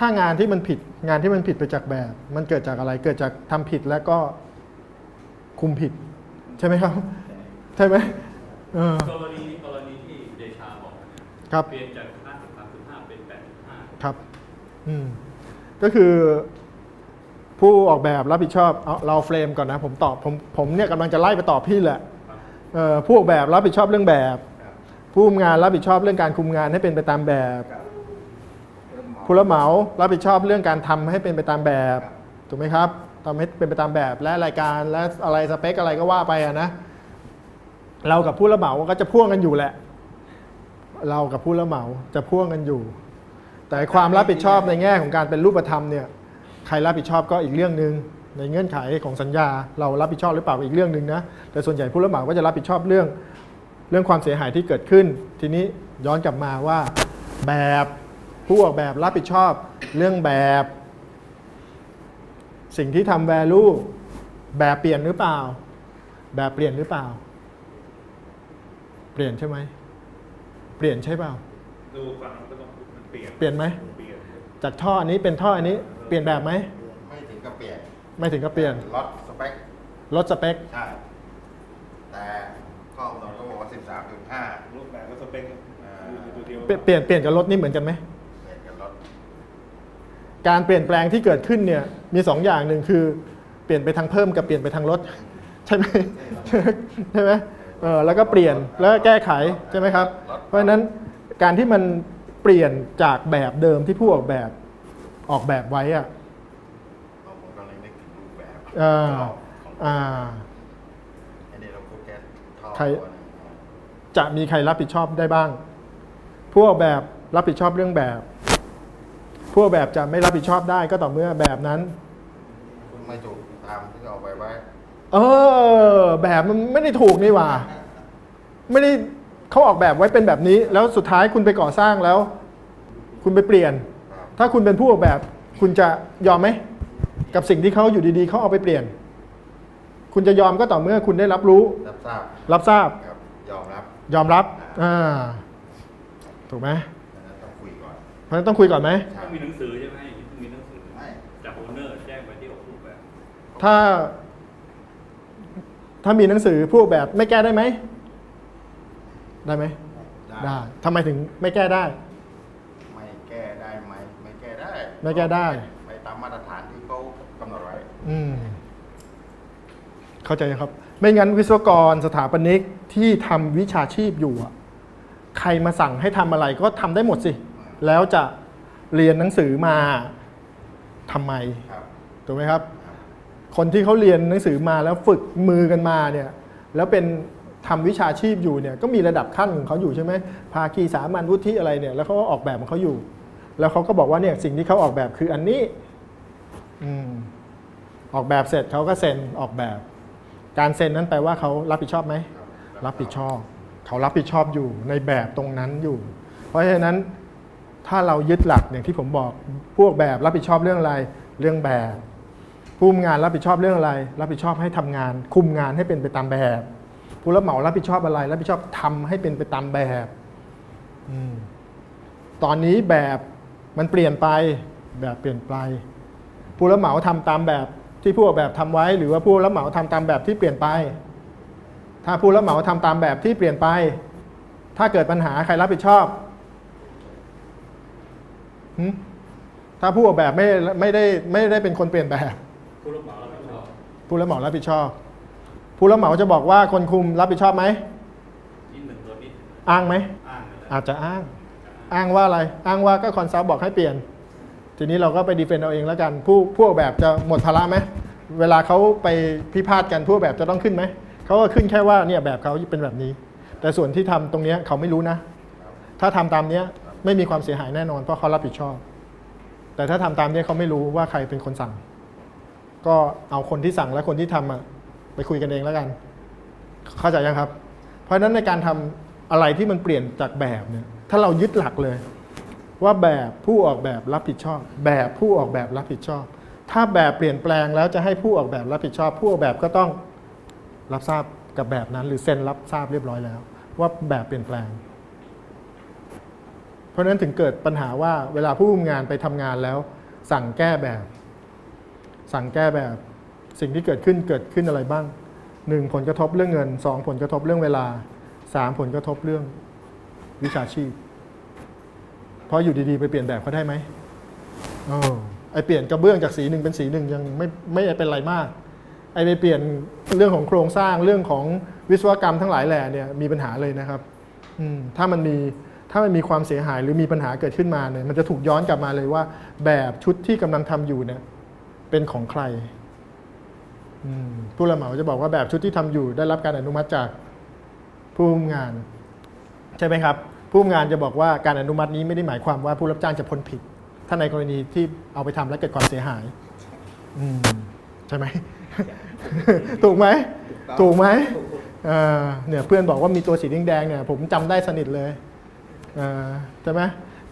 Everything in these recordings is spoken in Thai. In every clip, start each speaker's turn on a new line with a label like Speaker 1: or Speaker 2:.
Speaker 1: ถ้างานที่มันผิดงานที่มันผิดไปจากแบบ มันเกิดจากอะไรเกิดจากทำผิดแล้วก็คุมผิด ใช่ไหมครับ ใช่ไหมเออก
Speaker 2: รณีกรณีที่เดชาบอกเนี่ย
Speaker 1: ครับ
Speaker 2: เปลี่ยนจาก53.5เป็น8.5
Speaker 1: ครับ อืมก็คือผู้ออกแบบรับผิดชอบเอาเราเฟรมก่อนนะ ผมตอบผมผมเนี่ยกำลังจะไล่ไปตอบพี่แหละ
Speaker 2: ครับ
Speaker 1: เอ่อผู้ออกแบบรับผิดชอบเรื่องแบบ ผู้คุมงานรับผิดชอบเรื่องการคุมงานให้เป็นไปตามแบบ ผู้รับเหมารับผิดชอบเรื่องการทำให้เป็นไปตามแบบถูกไหมครับทำให้เป็นไปตามแบบและรายการและอะไรสเปคอะไรก็ว่าไปอะนะเรากับผู้รับเหมาก็จะพ่วงกันอยู่แหละ เรากับผู้รับเหมาจะพ่วงกันอยู่ แต่ความรับผิดชอบในแง่ของการเป็นรูปธรรมเนี่ยใครรับผิดชอบก็อีกเรื่องหนึ่งในเงื่อนไขของสัญญา เรารับผิดชอบหรือเปล่าอีกเรื่องหนึ่งนะแต่ส่วนใหญ่ผู้รับเหมาก็จะรับผิดชอบเรื่อง เรื่องความเสียหายที่เกิดขึ้น ทีนี้ย้อนกลับมาว่าแบบ ผู้ออกแบบรับผิดชอบเรื่องแบบ สิ่งที่ทำ value แบบเปลี่ยนหรือเปล่า แบบเปลี่ยนหรือเปล่า เปลี่ยนใช่ไหม เปลี่ยนใช่เปล่า
Speaker 3: ดูฟังก็ต้องมันเปลี่ยน
Speaker 1: เปลี่ยนไหม
Speaker 3: เปลี่ยน
Speaker 1: จากท่ออันนี้เป็นท่ออันนี้ เปลี่ยนแบบไหม
Speaker 4: ไม่ถึงกับเปลี่ยน
Speaker 1: ไม่ถึงกับเปลี่ยน
Speaker 4: ล็อตสเปค
Speaker 1: ลดสเปค
Speaker 4: ใช่ แต่ข้อกำหนดก็บอกว่า 13.5
Speaker 3: รูปแบบก็สเปค
Speaker 4: อ่า
Speaker 3: อยู่ตัวเดียว
Speaker 1: เปลี่ยนเปลี่ยนเปลี่ยนกับลดนี่เหมือนกันไหม
Speaker 4: เปลี่ยนกับล็อต
Speaker 1: การเปลี่ยนแปลงที่เกิดขึ้นเนี่ยมีสองอย่างหนึ่งคือเปลี่ยนไปทางเพิ่มกับเปลี่ยนไปทางลดใช่ไหมใช่ไหมเออแล้วก็เปลี่ยนแล้วก็แก้ไขใช่ไหมครับ เพราะฉะนั้นการที่มันเปลี่ยนจากแบบเดิมที่ผู้ออกแบบออกแบบไว้อะ
Speaker 4: ผมก็เลยนึกถึงรูปแบบ
Speaker 1: อ่า
Speaker 4: ของ
Speaker 1: อ่า
Speaker 4: ไอ้นี่เราพูดแค่ท่อ
Speaker 1: ใคร
Speaker 4: ตัวหนึง
Speaker 1: จะมีใครรับผิดชอบได้บ้าง ผู้ออกแบบรับผิดชอบเรื่องแบบ ผู้ออกแบบจะไม่รับผิดชอบได้ก็ต่อเมื่อแบบนั้น
Speaker 4: ไม่ถูกตามที่เราไปไว้
Speaker 1: เออ แบบมันไม่ได้ถูกนี่หว่า ไม่ได้เขาออกแบบไว้เป็นแบบนี้ แล้วสุดท้ายคุณไปก่อสร้างแล้ว คุณไปเปลี่ยน
Speaker 4: ครับ
Speaker 1: ถ้าคุณเป็นผู้ออกแบบ คุณจะยอมไหมกับสิ่งที่เขาอยู่ดีๆเขาเอาไปเปลี่ยน คุณจะยอมก็ต่อเมื่อคุณได้รับรู้
Speaker 4: รับทราบ
Speaker 1: รับทราบ
Speaker 4: ครับยอมรับ
Speaker 1: ยอมรับ อ่า ถูกไหม เพราะฉะนั้นต้องคุยก่อนไหม
Speaker 2: ต้องมีหนังสือใช่ไหมต้องมีหนังสือ
Speaker 4: ไม่
Speaker 2: จากโอเนอร์แจ้งไปที่ออกรูปแบบ
Speaker 1: ถ้า ถ้ามีหนังสือผู้ออกแบบไม่แก้ได้ไหม ได้ไหม ได้ทำไมถึงไม่แก้ได้
Speaker 4: ไม่แก้ได้ไหมไม่แก้ได้
Speaker 1: ไม่แก้ได้
Speaker 4: ไปตามมาตรฐานที่เขากำหนดไว้
Speaker 1: อืม เข้าใจครับ ไม่งั้นวิศวกรสถาปนิกที่ทำวิชาชีพอยู่อะใครมาสั่งให้ทำอะไรก็ทำได้หมดสิ แล้วจะเรียนหนังสือมาทำไม
Speaker 4: ครับ
Speaker 1: ถูกไหมครับ คนที่เขาเรียนหนังสือมาแล้วฝึกมือกันมาเนี่ยแล้วเป็นทำวิชาชีพอยู่เนี่ยก็มีระดับขั้นของเขาอยู่ใช่ไหมภาคีสามัญวุฒิอะไรเนี่ยแล้วเขาก็ออกแบบของเขาอยู่ แล้วเขาก็บอกว่าเนี่ยสิ่งที่เขาออกแบบคืออันนี้อืมออกแบบเสร็จเขาก็เซ็นออกแบบ การเซ็นนั้นแปลว่าเขารับผิดชอบไหม รับผิดชอบ เขารับผิดชอบอยู่ในแบบตรงนั้นอยู่ เพราะฉะนั้น ถ้าเรายึดหลักอย่างที่ผมบอกพวกแบบรับผิดชอบเรื่องอะไรเรื่องแบบ ผู้มงานรับผิดชอบเรื่องอะไร รับผิดชอบให้ทำงาน คุมงานให้เป็นไปตามแบบ ผู้รับเหมารับผิดชอบอะไร รับผิดชอบทำให้เป็นไปตามแบบอตอนนี้แบบมันเปลี่ยนไปแบบเปลี่ยนไป ผู้รับเหมาทำตามแบบที่ผู้ออกแบบทำไว้ หรือว่าผู้รับเหมาทำตามแบบที่เปลี่ยนไป ถ้าผู้รับเหมาทำตามแบบที่เปลี่ยนไป ถ้าเกิดปัญหาใครรับผิดชอบ ถ้าผู้ออกแบบไม่ไม่ได้ไม่ได้เป็นคนเปลี่ยนแบบ
Speaker 2: ผู้รับเหมารับผิดชอบ
Speaker 1: ผู้รับเหมารับผิดชอบ ผู้รับเหมาจะบอกว่าคนคุมรับผิดชอบไหม
Speaker 2: นิดหนึ่งตัวนิด
Speaker 1: อ้างไหม
Speaker 2: อ้างเลยนะ
Speaker 1: อาจจะอ้าง อ้างว่าอะไร อ้างว่าก็คอนซัลท์บอกให้เปลี่ยน ทีนี้เราก็ไปดีเฟนต์เอาเองแล้วกัน ผู้ผู้ออกแบบจะหมดภาระไหมเวลาเขาไปพิพาทกันผู้ออกแบบจะต้องขึ้นไหมเขาก็ขึ้นแค่ว่าเนี่ยแบบเขาเป็นแบบนี้ แต่ส่วนที่ทำตรงเนี้ยเขาไม่รู้นะ ถ้าทำตามเนี้ย ไม่มีความเสียหายแน่นอน เพราะเขารับผิดชอบ แต่ถ้าทำตามนี้เขาไม่รู้ว่าใครเป็นคนสั่ง ก็เอาคนที่สั่งและคนที่ทำอะไปคุยกันเองแล้วกัน เข้าใจยังครับ เพราะฉะนั้นในการทำอะไรที่มันเปลี่ยนจากแบบเนี่ย ถ้าเรายึดหลักเลย ว่าแบบผู้ออกแบบรับผิดชอบ แบบผู้ออกแบบรับผิดชอบ ถ้าแบบเปลี่ยนแปลงแล้วจะให้ผู้ออกแบบรับผิดชอบ ผู้ออกแบบก็ต้องรับทราบกับแบบนั้น หรือเซ็นรับทราบเรียบร้อยแล้ว ว่าแบบเปลี่ยนแปลง เพราะนั้นถึงเกิดปัญหาว่าเวลาผู้คุมงานไปทำงานแล้ว สั่งแก้แบบ สั่งแก้แบบสิ่งที่เกิดขึ้นเกิดขึ้นอะไรบ้างหนึ่งผลกระทบเรื่องเงินสองผลกระทบเรื่องเวลาสามผลกระทบเรื่องวิชาชีพ เพราะอยู่ดีๆ ไปเปลี่ยนแบบเขาได้ไหมออไอเปลี่ยนกระเบื้องจากสีหนึ่งเป็นสีหนึ่งยังไม่ไม่เป็นไรมาก ไอไปเปลี่ยนเรื่องของโครงสร้างเรื่องของวิศวกรรมทั้งหลายแหล่เนี่ยมีปัญหาเลยนะครับอืมถ้ามันมี ถ้ามันมีความเสียหายหรือมีปัญหาเกิดขึ้นมาเนี่ยมันจะถูกย้อนกลับมาเลยว่า แบบชุดที่กำลังทำอยู่เนี่ยเป็นของใครอืมผู้รับเหมาจะบอกว่าแบบชุดที่ทำอยู่ได้รับการอนุมัติจากผู้คุมงาน ใช่ไหมครับ ผู้คุมงานจะบอกว่าการอนุมัตินี้ไม่ได้หมายความว่าผู้รับจ้างจะพ้นผิด ถ้าในกรณีที่เอาไปทำแล้วเกิดความเสียหายอืมใช่ไหมถูกไหมถูกไหมเอ่อเนี่ยเพื่อนบอกว่ามีตัวสีแดงๆเนี่ยผมจำได้สนิทเลยเอ่อ ใช่ไหม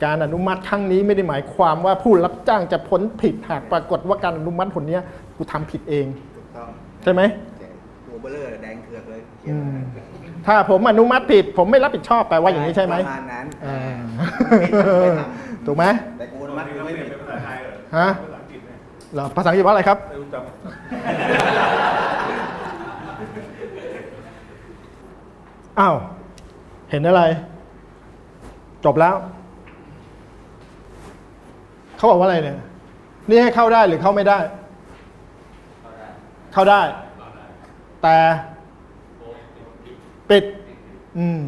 Speaker 1: การอนุมัติครั้งนี้ไม่ได้หมายความว่าผู้รับจ้างจะพ้นผิดหากปรากฏว่าการอนุมัติผลเนี้ยกูทำผิดเอง
Speaker 5: ถูกต้อง
Speaker 1: ใช่ไหม
Speaker 5: ตัวเบลเลอร์แดงเถือกเลยเขีย
Speaker 1: อื
Speaker 5: น
Speaker 1: มถ้าผมอนุมัติผิด ผมไม่รับผิดชอบแปลว่าอย่างนี้ใช่ไหม
Speaker 5: ประมาณนั้น
Speaker 1: อ่า
Speaker 5: ไม่ท
Speaker 1: ถูกไหมำ
Speaker 5: แต่กูอนุ
Speaker 3: มั
Speaker 5: มั
Speaker 3: น
Speaker 5: ติ
Speaker 3: มี
Speaker 5: กู
Speaker 3: ไม่
Speaker 5: ไม่
Speaker 3: เปลี่
Speaker 5: ผิ
Speaker 3: ยน
Speaker 5: ด
Speaker 3: เป็นภาษาไทยเหรอ
Speaker 1: ฮะ
Speaker 3: ภาษาอังกฤษเนี่ย
Speaker 1: เหรอภาษาอังกฤษว่าอะไรครับ
Speaker 3: ไม่รู้จ
Speaker 1: อ้าวเห็นอะไร จบแล้ว เขาบอกว่าอะไรเนี่ย นี่ให้เข้าได้หรือเข้าไม่ได้ เข้าได้ แต่ปิด อืม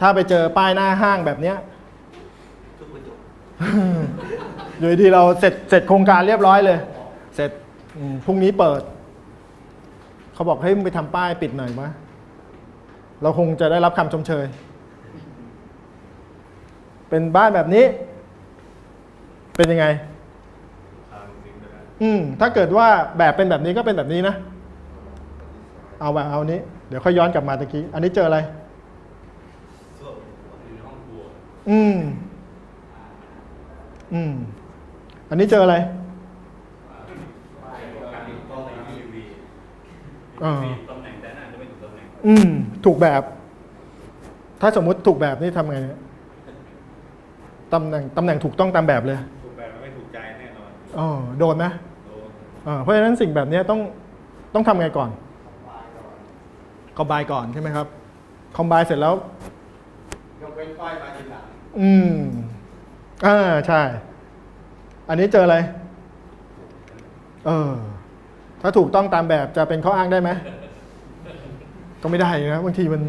Speaker 1: ถ้าไปเจอป้ายหน้าห้างแบบเนี้ย
Speaker 5: ทุกประจุ
Speaker 1: อยู่ดีๆเราเสร็จเสร็จโครงการเรียบร้อยเลย เสร็จอืมพรุ่งนี้เปิด เขาบอกให้มึงไปทำป้ายปิดหน่อยวะเราคงจะได้รับคำชมเชย เป็นบ้านแบบนี้ เป็นยังไงำ
Speaker 3: ทางจริงเลยนะ
Speaker 1: อืม ถ้าเกิดว่าแบบเป็นแบบนี้ก็เป็นแบบนี้นะ เอาแบบเอานี้ เดี๋ยวค่อยย้อนกลับมาตะกี้ อันนี้เจออะไร
Speaker 2: อยู่ในห้องครัว
Speaker 1: อืม อืม อันนี้เจออะไร
Speaker 2: การติดกล้องในทีวี
Speaker 1: อ่า
Speaker 2: มีตำแหน่งแต่น่าจะไม่ถูกตำแหน่ง
Speaker 1: อืม ถูกแบบ ถ้าสมมุติถูกแบบนี่ทำไงเนี่ย ตำแหน่งตำแหน่งถูกต้องตามแบบเลย
Speaker 3: ถูกแบบมันไม่ถูกใจแน่นอน
Speaker 1: อ๋อโดนไหม
Speaker 3: โดน
Speaker 1: อ่าเพราะฉะนั้นสิ่งแบบเนี้ยต้องต้องทำไงก่อนคอมไบก่อนใช่ไหมครับ คอมไบเสร็จแล้ว
Speaker 5: ยกเว้นป้ายมาทีหลัง
Speaker 1: อืมอ่าใช่ อันนี้เจออะไร เออ ถ้าถูกต้องตามแบบจะเป็นข้ออ้างได้ไหม ก็ไม่ได้นะ บางทีมัน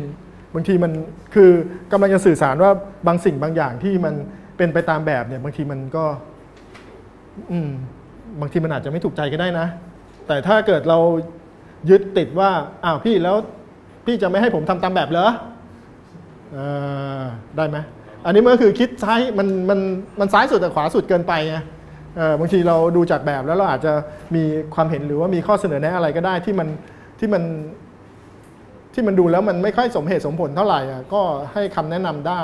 Speaker 1: บางทีมัน คือกำลังจะสื่อสารว่าบางสิ่งบางอย่างที่มัน เป็นไปตามแบบเนี่ยบางทีมันก็ อืม บางทีมันอาจจะไม่ถูกใจก็ได้นะ แต่ถ้าเกิดเรายึดติดว่า อ้าวพี่แล้ว พี่จะไม่ให้ผมทำตามแบบเหรออได้ไหมอันนี้มันก็คือคิดซ้ายมันมันมันซ้ายสุดแต่ขวาสุดเกินไปไงบางทีเราดูจากแบบแล้วเราอาจจะมีความเห็นหรือว่ามีข้อเสนอแนะอะไรก็ได้ที่มันที่มันที่มันดูแล้วมันไม่ค่อยสมเหตุสมผลเท่าไหร่ก็ให้คำแนะนำได้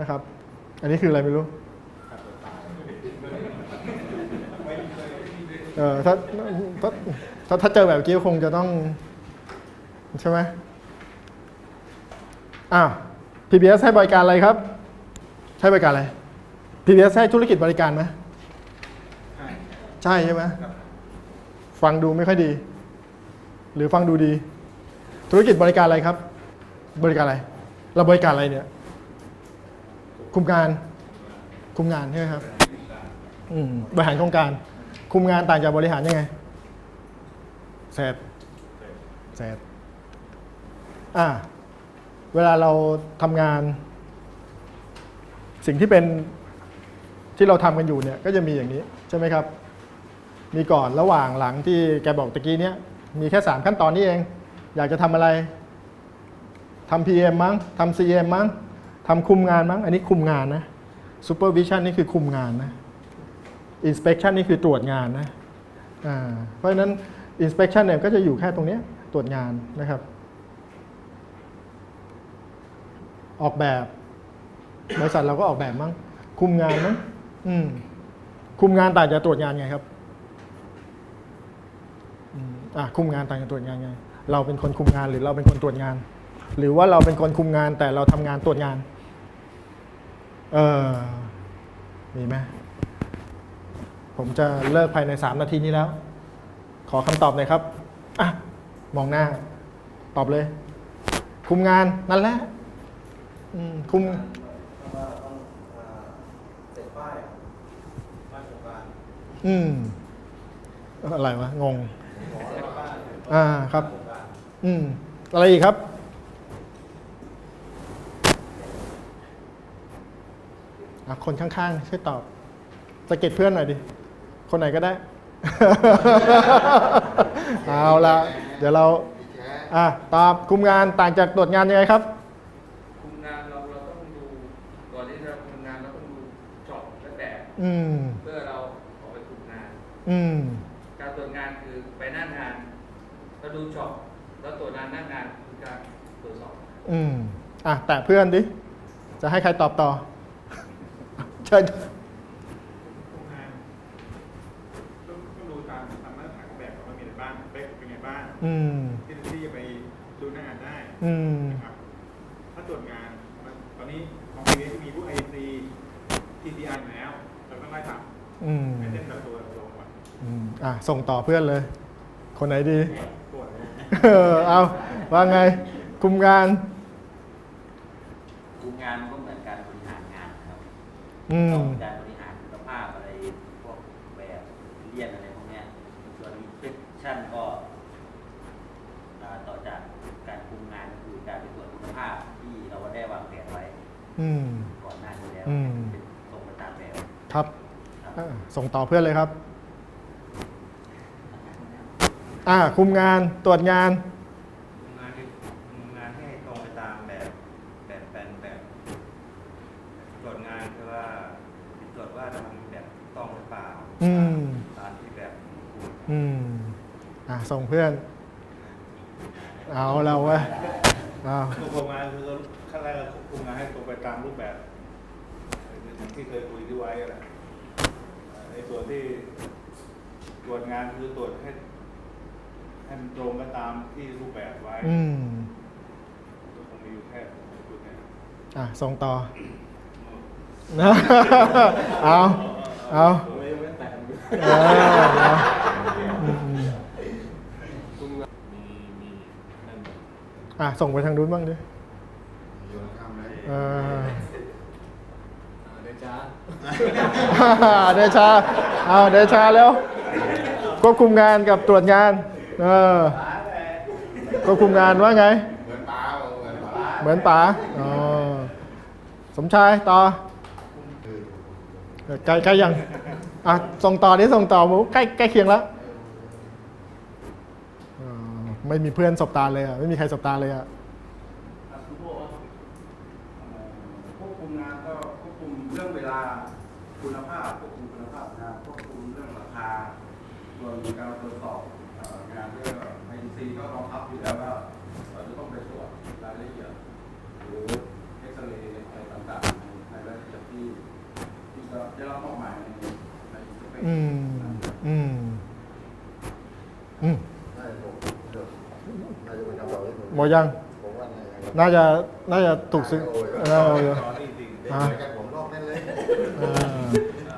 Speaker 1: นะครับ อันนี้คืออะไรไม่รู้ เออถ้าถ้าถ้าถ้าเจอแบบเมื่อกี้คงจะต้อง ใช่ไหมอ้าว PBS ให้บริการอะไรครับให้บริการอะไร PBS ให้ธุรกิจบริการไหมใช่ใช่ไหมฟังดูไม่ค่อยดี หรือฟังดูดี ธุรกิจบริการอะไรครับ บริการอะไรเราบริการอะไรเนี่ย คุมงาน คุมงานใช่ไหมครับอืมบริหารโครงการ คุมงานต่างจากบริหารยังไงเสร็จเสร็จอ่าเวลาเราทำงาน สิ่งที่เป็นที่เราทำกันอยู่เนี่ยก็จะมีอย่างนี้ใช่ไหมครับ มีก่อนระหว่างหลังที่แกบอกตะกี้เนี้ยมีแค่ 3 ขั้นตอนนี้เอง อยากจะทำอะไรทำ PM มั้งทำ CM มั้ง ทำคุมงานมั้ง อันนี้คุมงานนะ Supervision นี่คือคุมงานนะ Inspection นี่คือตรวจงานนะเพราะฉะนั้น Inspection เนี่ยก็จะอยู่แค่ตรงนี้ตรวจงานนะครับ ออกแบบบริษัทเราก็ออกแบบมั้งคุมงานมั้งคุมงานต่างจากตรวจงานไงครับอืมอะคุมงานต่างจากตรวจงานไง เราเป็นคนคุมงานหรือเราเป็นคนตรวจงาน หรือว่าเราเป็นคนคุมงานแต่เราทำงานตรวจงาน เออมีไหมผมจะเลิกภายใน 3 นาทีนี้แล้ว ขอคำตอบหน่อยครับ อะ มองหน้า ตอบเลย คุมงานนั่นแหละคุม
Speaker 5: อื
Speaker 1: ม อะไรวะ งง
Speaker 5: อ่า
Speaker 1: ครับ อืม อะไรอีกครับ อะ คนข้างๆช่วยตอบสะกิดเพื่อนหน่อยดิ คนไหนก็ได้ เอาละเดี๋ยวเรา
Speaker 4: พี่แจ๊
Speaker 1: อะตอบคุมงานต่างจากตรวจงานยังไงครับ
Speaker 6: คุมงานเราเราต้องดูก่อนที่จะคุมงานเราต้องดูช็อปและแบบ
Speaker 1: อืม
Speaker 6: เพื่อเราออกไปคุมงาน
Speaker 1: อืม
Speaker 6: การตรวจงานคือไปหน้างานเราดูช็อปแล้วตรวจงานหน้างานคือการตรวจสอบ
Speaker 1: อืมอะแต่เพื่อนดิ จะให้ใครตอบต่อเชิญ
Speaker 3: โครงงานต้องต้องดูตามตามมาตรฐานของแบบว่ามีอะไรบ้างเป๊กเป็นไงบ้าง
Speaker 1: อืม
Speaker 3: ที่ที่จะไปดูหน้างานได้
Speaker 1: อืม
Speaker 3: นะครับถ้าตรวจงานมันตอนนี้ของปีนี้มีผู้ IC TCR อยู่แล้วเราต้องไล่ตาม
Speaker 1: อืม
Speaker 3: ให้เส้นแต่ตัวลงก่อน
Speaker 1: อืม อะ ส่งต่อเพื่อนเลย คนไหนดี
Speaker 3: ตรวจ
Speaker 1: เออเอา ว่าไง คุมงาน
Speaker 7: คุมงานมันก็เหมือนการบริหารงานนะครับ
Speaker 1: อืม
Speaker 7: ต้องการบริหารคุณภาพอะไรพวกแบบเรียนอะไรพวกเนี้ยส่วนอินสเปคชั่นก็อ่าต่อจากการคุมงานก็คือการไปตรวจคุณภาพที่เราได้วางแผนไว้
Speaker 1: อืม
Speaker 7: ก่อนหน้านี้แล้ว
Speaker 1: อืม
Speaker 7: เป็นส่งไปตามแบบ
Speaker 1: ครับ
Speaker 7: ครับ
Speaker 1: อะส่งต่อเพื่อนเลยครับ อ่าคุมงานตรวจงาน
Speaker 2: ทำงานที่ทำงานให้ตรงไปตามแบบแบบแปลนแบบตรวจงานคือว่าตรวจว่าทำแบบถูกต้องหรือเปล่า
Speaker 1: อืม
Speaker 2: ตามที่แบบคุณ
Speaker 1: อืม อะ ส่งเพื่อน เอาเราเว้ยเอา
Speaker 3: ตัวโครงงานคือขั้นแรกเราคุมงานให้ตรงไปตามรูปแบบอย่างที่เคยคุยที่ไว้แหละในส่วนที่ตรวจงานคือตรวจให้ให้มันตรงกันตามที่รูปแบบไว้
Speaker 1: อืม
Speaker 3: ก็คงมีอยู่แค่จุดเนี้
Speaker 1: อะ ส่งต่อนะเอา เอา
Speaker 3: ไม่ไม่แต่ง
Speaker 1: เออเอาอืม
Speaker 3: มีมีนั่น
Speaker 1: อะส่งไปทางนู้นบ้างดิ
Speaker 4: โยนข้ามเลย
Speaker 1: เออ
Speaker 5: เดี๋ยวจ้า
Speaker 1: เดชาเอาเดชาแล้วควบคุมงานกับตรวจงานเออควบคุมงานว่าไง
Speaker 4: เหมือนป้าเหมือนป้า
Speaker 1: เหมือนป๋าอ๋อสมชายต่อ
Speaker 4: คือ
Speaker 1: เออใกล้ใกล้ยังอะส่งต่อนี้ส่งต่อหมูใกล้ใกล้เคียงแล้วอ๋อ ไม่มีเพื่อนสบตาเลยอะไม่มีใครสบตาเลยอะ
Speaker 5: ควบคุมงานก็ควบคุมเรื่องเวลาคุณภาพควบคุมคุณภาพงานควบคุมเรื่องราคาส่วนการตรวจสอบงานเรื่องไอซีก็รองรับอยู่แล้วว่าเราจะต้องไปตรวจรายละเอียดหรือเอ็กซเรย์อะไรต่างๆในรายละเอียดที่ที่จะได้รับมอบหมายในในสเปค
Speaker 1: อืมอืม อืม
Speaker 4: น่าจะถูกเดี๋ยวน่าจะเป็นคำตอบที่ถูก
Speaker 1: หมดยัง
Speaker 4: ผมว่าน่าจะ
Speaker 1: น่าจะน่าจะถูกซื้อเออเอาอยู่
Speaker 3: ตอนนี้จริง
Speaker 4: เด็ก
Speaker 1: อะ
Speaker 4: เหมือนกันผมลอกแน่นเลย
Speaker 1: อ่า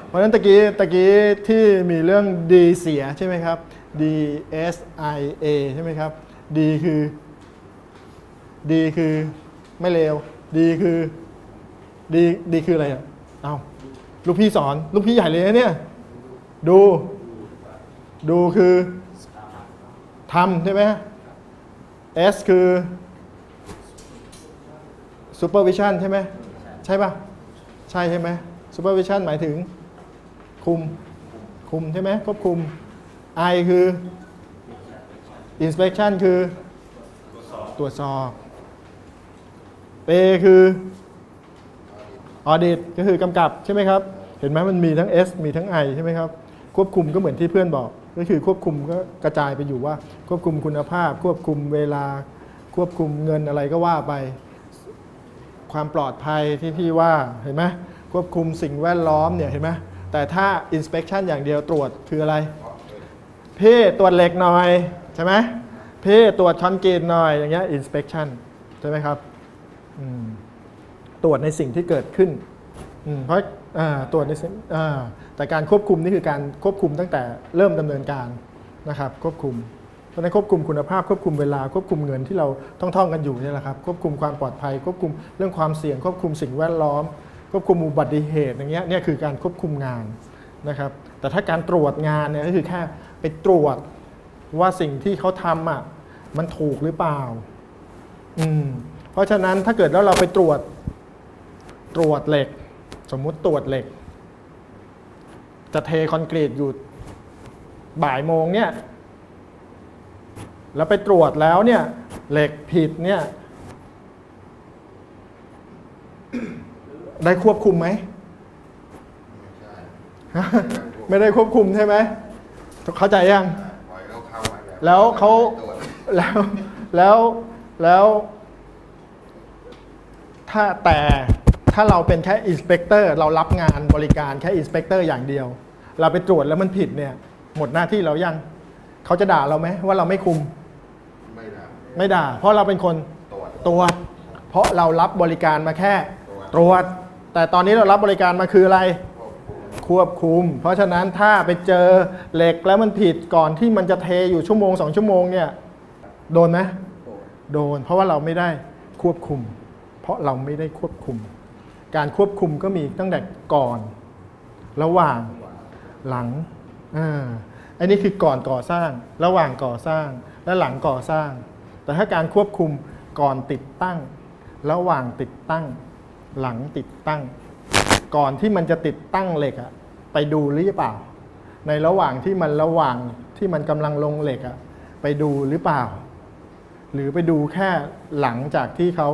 Speaker 1: เพราะฉะนั้นตะกี้ตะกี้ที่มีเรื่อง D เสียใช่ไหมครับ D S I A ใช่ไหมครับ D คือ D คือไม่เลว D คือ D D คืออะไรอะเอาลูกพี่สอนลูกพี่ใหญ่เลยนะเนี่ย ดู ดูคือทำใช่ไหม S คือ supervision ใช่ไหมใช่ป่ะใช่ใช่ไหม supervision หมายถึงคุมคุมใช่ไหมควบคุม I คือ inspection คือตรวจสอบ A คือ audit ก็คือกำกับใช่ไหมครับ เห็นไหมมันมีทั้ง S มีทั้ง I ใช่ไหมครับ ควบคุมก็เหมือนที่เพื่อนบอก ก็คือควบคุมก็กระจายไปอยู่ว่า ควบคุมคุณภาพ ควบคุมเวลา ควบคุมเงินอะไรก็ว่าไป ความปลอดภัยที่พี่ว่าเห็นไหมควบคุมสิ่งแวดล้อมเนี่ยเห็นไหมแต่ถ้า inspection อย่างเดียวตรวจคืออะไร พี่ตรวจเหล็กหน่อยใช่ไหมพี่ตรวจคอนกรีตหน่อยอย่างเงี้ย inspection ใช่ไหมครับตรวจในสิ่งที่เกิดขึ้น เพราะาตรวจในเส้แต่การควบคุมนี่คือการควบคุมตั้งแต่เริ่มดำเนินการนะครับควบคุมเพราะนั้นควบคุมคุณภาพควบคุมเวลาควบคุมเงินที่เราต้องท่องกันอยู่นี่แหละครับควบคุมความปลอดภัย ควบคุมเรื่องความเสี่ยง ควบคุมสิ่งแวดล้อม ควบคุมอุบัติเหตุอย่างเงี้ยเนี่ยคือการควบคุมงานนะครับแต่ถ้าการตรวจงานเนี่ยก็คือแค่ไปตรวจว่าสิ่งที่เขาทำอะมันถูกหรือเปล่าอืมเพราะฉะนั้นถ้าเกิดแล้วเราไปตรวจตรวจเหล็ก สมมุติตรวจเหล็ก จะเทคอนกรีตอยู่บ่ายโมงเนี่ย แล้วไปตรวจแล้วเนี่ย เหล็กผิดเนี่ย ได้ควบคุมไหม
Speaker 4: ไม่ใช่
Speaker 1: ไม่ได้ควบคุมใช่ไหมเข้าใจยัง
Speaker 4: ปล่อยเขาเข้ามาบบ
Speaker 1: แล้วเขา
Speaker 4: ตรวจ
Speaker 1: แล้วแล้วแล้ว ถ้าแต่ ถ้าเราเป็นแค่อินสเปกเตอร์เรารับงานบริการแค่อินสเปกเตอร์อย่างเดียว เราไปตรวจแล้วมันผิดเนี่ย หมดหน้าที่เรายังเขาจะด่าเราไหมว่าเราไม่คุม
Speaker 4: ไม่ได้
Speaker 1: ไม่ด่า เพราะเราเป็นคน
Speaker 4: ตรวจ
Speaker 1: ตรวจเพราะเรารับบริการมาแค่
Speaker 4: ตรวจ
Speaker 1: ตรวจแต่ตอนนี้เรารับบริการมาคืออะไร
Speaker 4: ควบคุม
Speaker 1: ควบคุม เพราะฉะนั้นถ้าไปเจอเหล็กแล้วมันผิดก่อนที่มันจะเทอยู่ชั่วโมงสองชั่วโมงเนี่ยโดนไหมโดน เพราะว่าเราไม่ได้ควบคุม เพราะเราไม่ได้ควบคุม การควบคุมก็มีตั้งแต่ก่อน ระหว่างหลังอ่าอันนี้คือก่อนก่อสร้าง ระหว่างก่อสร้าง และหลังก่อสร้าง แต่ถ้าการควบคุมก่อนติดตั้ง ระหว่างติดตั้ง หลังติดตั้ง ก่อนที่มันจะติดตั้งเหล็กอะไปดูหรือเปล่า ในระหว่างที่มันระหว่างที่มันกำลังลงเหล็กอะไปดูหรือเปล่า หรือไปดูแค่หลังจากที่เขา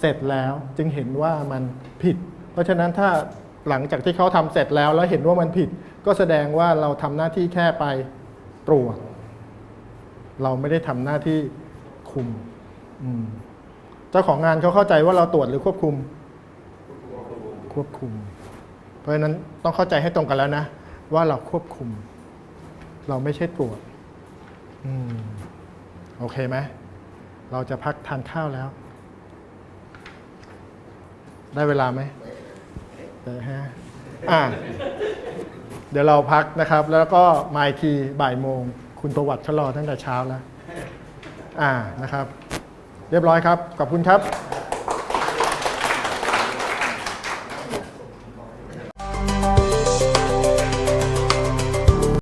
Speaker 1: เสร็จแล้วจึงเห็นว่ามันผิด เพราะฉะนั้นถ้าหลังจากที่เขาทำเสร็จแล้วแล้วเห็นว่ามันผิด ก็แสดงว่าเราทำหน้าที่แค่ไปตรวจ เราไม่ได้ทำหน้าที่คุมอืมเจ้าของงานเขาเข้าใจว่าเราตรวจหรือควบคุม ควบคุม เพราะฉะนั้นต้องเข้าใจให้ตรงกันแล้วนะ ว่าเราควบคุม เราไม่ใช่ตรวจอืมโอเคไหมเราจะพักทานข้าวแล้ว ได้เวลาไหมได้ฮะอ่าเดี๋ยวเราพักนะครับ แล้วก็มาอีกทีบ่ายโมง คุณประวัติเขารอตั้งแต่เช้าแล้ว อ่านะครับ เรียบร้อยครับ ขอบคุณครับ